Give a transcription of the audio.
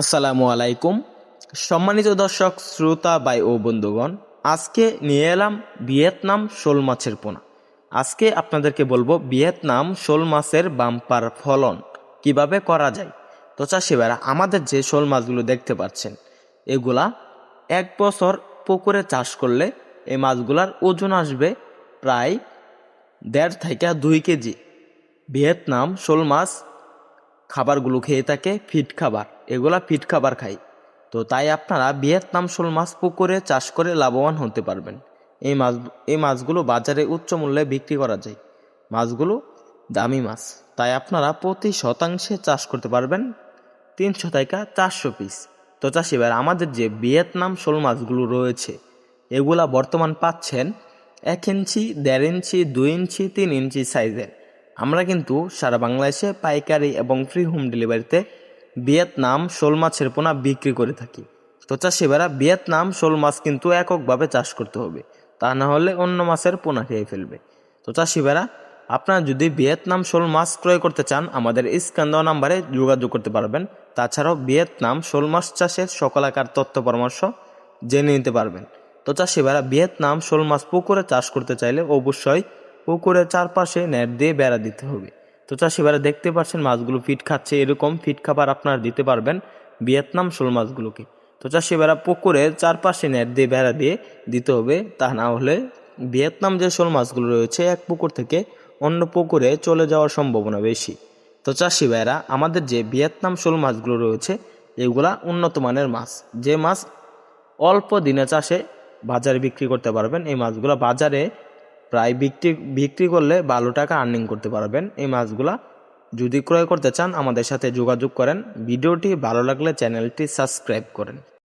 আসসালামু আলাইকুম। সম্মানিত দর্শক, শ্রোতা বাই ও বন্ধুগণ, আজকে নিয়ে এলাম ভিয়েতনাম শোল মাছের পোনা। আজকে আপনাদেরকে বলব ভিয়েতনাম শোল মাছের বাম্পার ফলন কীভাবে করা যায়। তো চাষি ভাইরা, আমাদের যে শোল মাছগুলো দেখতে পাচ্ছেন, এগুলা এক বছর পুকুরে চাষ করলে এই মাছগুলার ওজন আসবে প্রায় দেড় থেকে দুই কেজি। ভিয়েতনাম শোল মাছ খাবারগুলো খেয়ে থাকে, ফিট খাবার। এগুলা ফিট খাবার খায় তো তাই আপনারা ভিয়েতনাম শোল মাছ পুকুরে চাষ করে লাভবান হতে পারবেন। এই মাছ, এই মাছগুলো বাজারে উচ্চ মূল্যে বিক্রি করা যায়। মাছগুলো দামি মাছ। তাই আপনারা প্রতি শতাংশে চাষ করতে পারবেন তিনশো থেকে চারশো পিস। তো চাষি ভাই, আমাদের যে ভিয়েতনাম শোল মাছগুলো রয়েছে, এগুলা বর্তমান পাচ্ছেন এক ইঞ্চি, দেড় ইঞ্চি, দুই ইঞ্চি, তিন ইঞ্চি সাইজের। আমরা কিন্তু সারা বাংলাদেশে পাইকারি এবং ফ্রি হোম ডেলিভারিতে ভিয়েতনাম শোল মাছের পোনা বিক্রি করে থাকি। তো চাষিবারা ভিয়েতনাম শোল মাছ কিন্তু এককভাবে চাষ করতে হবে। তা না হলে অন্য মাছের পোনা খেয়ে ফেলবে। তো চাষিবারা আপনারা যদি ভিয়েতনাম শোল মাছ ক্রয় করতে চান, আমাদের স্ক্যান নাম্বারে যোগাযোগ করতে পারবেন। তাছাড়াও ভিয়েতনাম শোল মাছ চাষের সকলাকার তথ্য পরামর্শ জেনে নিতে পারবেন। তো চাষিবারা ভিয়েতনাম শোল মাছ পুকুরে চাষ করতে চাইলে অবশ্যই পুকুরের চারপাশে নেট দিয়ে বেড়া দিতে হবে। তো চাষিবারা দেখতে পাচ্ছেন মাছগুলো ফিট খাচ্ছে, এরকম ফিট খাবার আপনারা দিতে পারবেন ভিয়েতনাম শোল মাছগুলোকে। তো চাষিবারা পুকুরে চারপাশে নেট দিয়ে বেড়া দিয়ে দিতে হবে, তা না হলে ভিয়েতনাম যে শোল মাছগুলো রয়েছে এক পুকুর থেকে অন্য পুকুরে চলে যাওয়ার সম্ভাবনা বেশি। তো চাষি ভাইরা, আমাদের যে ভিয়েতনাম শোল মাছগুলো রয়েছে, এগুলা উন্নত মানের মাছ। যে মাছ অল্প দিনে চাষে বাজারে বিক্রি করতে পারবেন, এই মাছগুলো বাজারে প্রায় বিক্রি বিক্রি করলে ভালো টাকা আর্নিং করতে পারবেন। এই মাছগুলা যদি ক্রয় করতে চান, আমাদের সাথে যোগাযোগ করেন। ভিডিওটি ভালো লাগলে চ্যানেলটি সাবস্ক্রাইব করেন।